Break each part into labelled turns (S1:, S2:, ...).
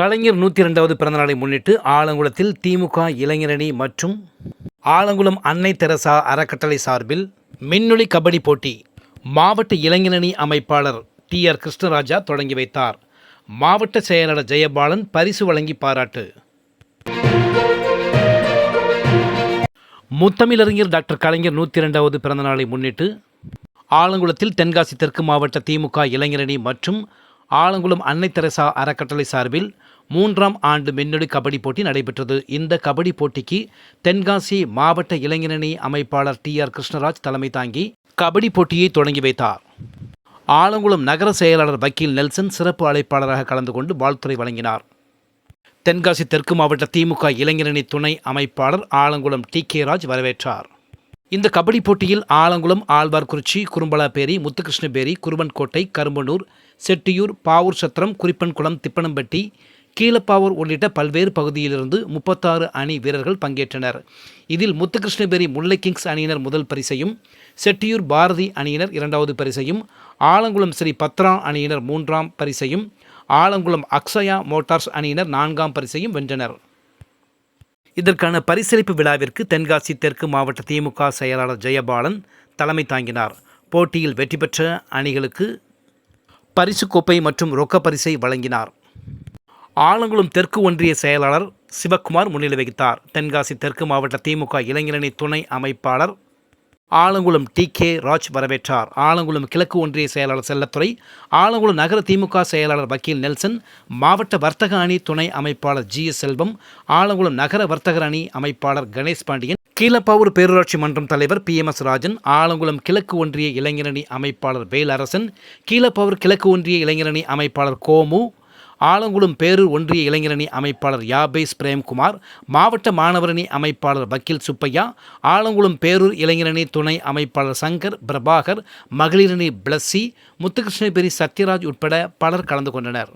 S1: கலைஞர் நூற்றி ரெண்டாவது பிறந்தநாளை முன்னிட்டு ஆலங்குளத்தில் திமுக இளைஞரணி மற்றும் ஆலங்குளம் அன்னை தெரசா அறக்கட்டளை சார்பில் மின்னொளி கபடி போட்டி மாவட்ட இளைஞரணி அமைப்பாளர் டி ஆர் கிருஷ்ணராஜா தொடங்கி வைத்தார். மாவட்ட செயலாளர் ஜெயபாலன் பரிசு வழங்கி பாராட்டு. முத்தமிழறிஞர் டாக்டர் கலைஞர் நூற்றி ரெண்டாவது பிறந்தநாளை முன்னிட்டு ஆலங்குளத்தில் தென்காசி தெற்கு மாவட்ட திமுக இளைஞரணி மற்றும் ஆலங்குளம் அன்னை தெரசா அறக்கட்டளை சார்பில் மூன்றாம் ஆண்டு மின்னணு கபடி போட்டி நடைபெற்றது. இந்த கபடி போட்டிக்கு தென்காசி மாவட்ட இளைஞரணி அமைப்பாளர் டி ஆர் கிருஷ்ணராஜ் தலைமை தாங்கி கபடி போட்டியை தொடங்கி வைத்தார். ஆலங்குளம் நகர செயலாளர் வக்கீல் நெல்சன் சிறப்பு அழைப்பாளராக கலந்து கொண்டு வாழ்த்துறை வழங்கினார். தென்காசி தெற்கு மாவட்ட திமுக இளைஞரணி துணை அமைப்பாளர் ஆலங்குளம் டி கே ராஜ் வரவேற்றார். இந்த கபடி போட்டியில் ஆலங்குளம் ஆழ்வார்குறிச்சி குறும்பலாப்பேரி முத்துகிருஷ்ணபேரி குருவன்கோட்டை கரும்பனூர் செட்டியூர் பாவூர் சத்திரம் குறிப்பன்குளம் திப்பனம்பட்டி கீழப்பாவூர் உள்ளிட்ட பல்வேறு பகுதியிலிருந்து முப்பத்தாறு அணி வீரர்கள் பங்கேற்றனர். இதில் முத்துகிருஷ்ணபேரி முல்லை கிங்ஸ் அணியினர் முதல் பரிசையும் செட்டியூர் பாரதி அணியினர் இரண்டாவது பரிசையும் ஆலங்குளம் ஸ்ரீ பத்ரா அணியினர் மூன்றாம் பரிசையும் ஆலங்குளம் அக்ஷயா மோட்டார்ஸ் அணியினர் நான்காம் பரிசையும் வென்றனர். இதற்கான பரிசளிப்பு விழாவிற்கு தென்காசி தெற்கு மாவட்ட திமுக செயலாளர் ஜெயபாலன் தலைமை தாங்கினார். போட்டியில் வெற்றி பெற்ற அணிகளுக்கு பரிசு கோப்பை மற்றும் ரொக்க பரிசை வழங்கினார். ஆலங்குளம் தெற்கு ஒன்றிய செயலாளர் சிவக்குமார் முன்னிலை வகித்தார். தென்காசி தெற்கு மாவட்ட திமுக இளைஞரணி துணை அமைப்பாளர் ஆலங்குளம் டி கே ராஜ் வரவேற்றார். ஆலங்குளம் கிழக்கு ஒன்றிய செயலாளர் செல்லத்துறை ஆலங்குளம் நகர திமுக செயலாளர் வக்கீல் நெல்சன் மாவட்ட வர்த்தக அணி துணை அமைப்பாளர் ஜி எஸ் செல்வம் ஆலங்குளம் நகர வர்த்தகர் அணி அமைப்பாளர் கணேஷ் பாண்டியன் கீழப்பாவூர் பேரூராட்சி மன்றம் தலைவர் P M S Rajan Alangulam கிழக்கு ஒன்றிய இளைஞரணி அமைப்பாளர் வேலரசன் கீழப்பாவூர் கிழக்கு ஒன்றிய இளைஞரணி அமைப்பாளர் கோமு ஆலங்குளம் பேரூர் ஒன்றிய இளைஞரணி அமைப்பாளர் யாபேஸ் பிரேம்குமார் மாவட்ட மாணவரணி அமைப்பாளர் வக்கீல் சுப்பையா ஆலங்குளம் பேரூர் இளைஞரணி துணை அமைப்பாளர் சங்கர் பிரபாகர் மகளிரணி பிளஸ்ஸி முத்துகிருஷ்ணபிரி சத்யராஜ் உட்பட பலர் கலந்து கொண்டனர்.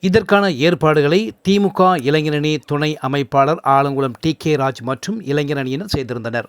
S1: இதற்கான ஏற்பாடுகளை திமுக இளைஞரணி துணை அமைப்பாளர் ஆலங்குளம் டி கே ராஜ் மற்றும் இளைஞரணியினர் செய்திருந்தனர்.